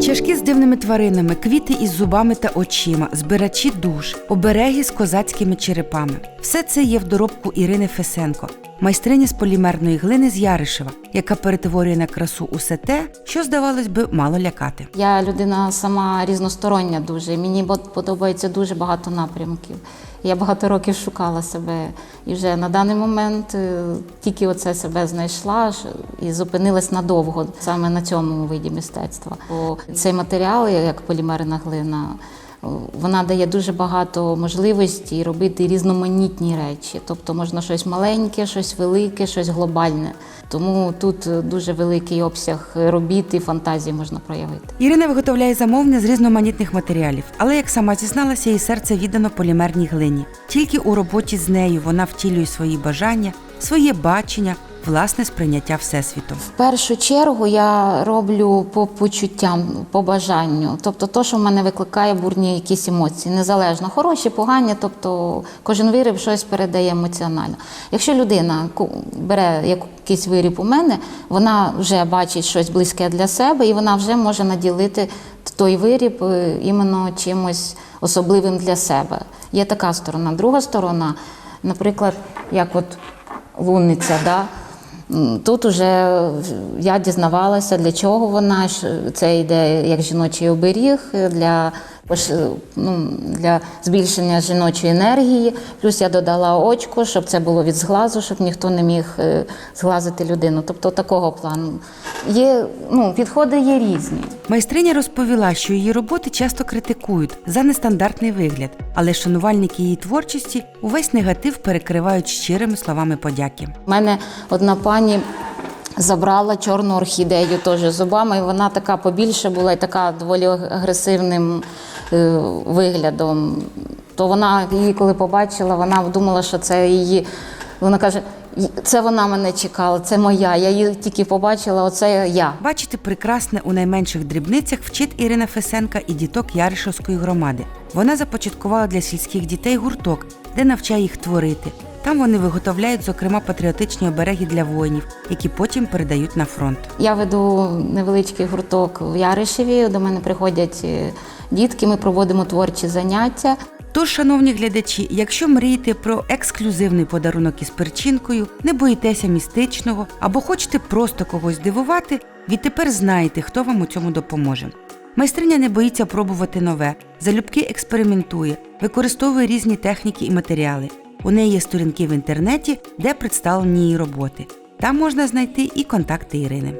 Чашки з дивними тваринами, квіти із зубами та очима, збирачі душ, обереги з козацькими черепами. Все це є в доробку Ірини Фесенко, майстрині з полімерної глини з Яришева, яка перетворює на красу усе те, що, здавалось би, мало лякати. Я людина сама різностороння дуже. Мені подобається дуже багато напрямків. Я багато років шукала себе, і вже на даний момент е, тільки оце себе знайшла і зупинилась надовго саме на цьому виді мистецтва. Бо цей матеріал, як полімерна глина, вона дає дуже багато можливостей робити різноманітні речі. Тобто можна щось маленьке, щось велике, щось глобальне. Тому тут дуже великий обсяг робіт і фантазії можна проявити. Ірина виготовляє замовлення з різноманітних матеріалів, але як сама зізналася, її серце віддано полімерній глині. Тільки у роботі з нею вона втілює свої бажання, своє бачення, власне сприйняття всесвіту. В першу чергу я роблю по почуттям, по бажанню, тобто то, що в мене викликає бурні якісь емоції, незалежно хороші, погані, тобто кожен виріб щось передає емоціонально. Якщо людина бере якийсь виріб у мене, вона вже бачить щось близьке для себе, і вона вже може наділити той виріб е, іменно чимось особливим для себе. Є така сторона. Друга сторона, наприклад, як от лунниця, да? Тут уже я дізнавалася, для чого вона це йде як жіночий оберіг для, ну, для збільшення жіночої енергії. Плюс я додала очко, щоб це було від зглазу, щоб ніхто не міг е, зглазити людину. Тобто такого плану. Є, ну, підходи є різні. Майстриня розповіла, що її роботи часто критикують за нестандартний вигляд, але шанувальники її творчості увесь негатив перекривають щирими словами подяки. У мене одна пані забрала чорну орхідею теж зубами, і вона така побільше була і така доволі агресивним е, виглядом. То вона її, коли побачила, вона думала, що це її. Вона каже: «Й- це вона мене чекала, це моя. Я її тільки побачила, оце я. Бачити прекрасне у найменших дрібницях вчить Ірина Фесенка і діток Яришевської громади. Вона започаткувала для сільських дітей гурток, де навчає їх творити. Там вони виготовляють, зокрема, патріотичні обереги для воїнів, які потім передають на фронт. Я веду невеличкий гурток в Яришеві. До мене приходять е, дітки, ми проводимо творчі заняття. Тож, шановні глядачі, якщо мрієте про ексклюзивний подарунок із перчинкою, не боїтеся містичного або хочете просто когось дивувати, відтепер знаєте, хто вам у цьому допоможе. Майстриня не боїться пробувати нове, залюбки експериментує, використовує різні техніки і матеріали. У неї є сторінки в інтернеті, де представлені її роботи. Там можна знайти і контакти Ірини.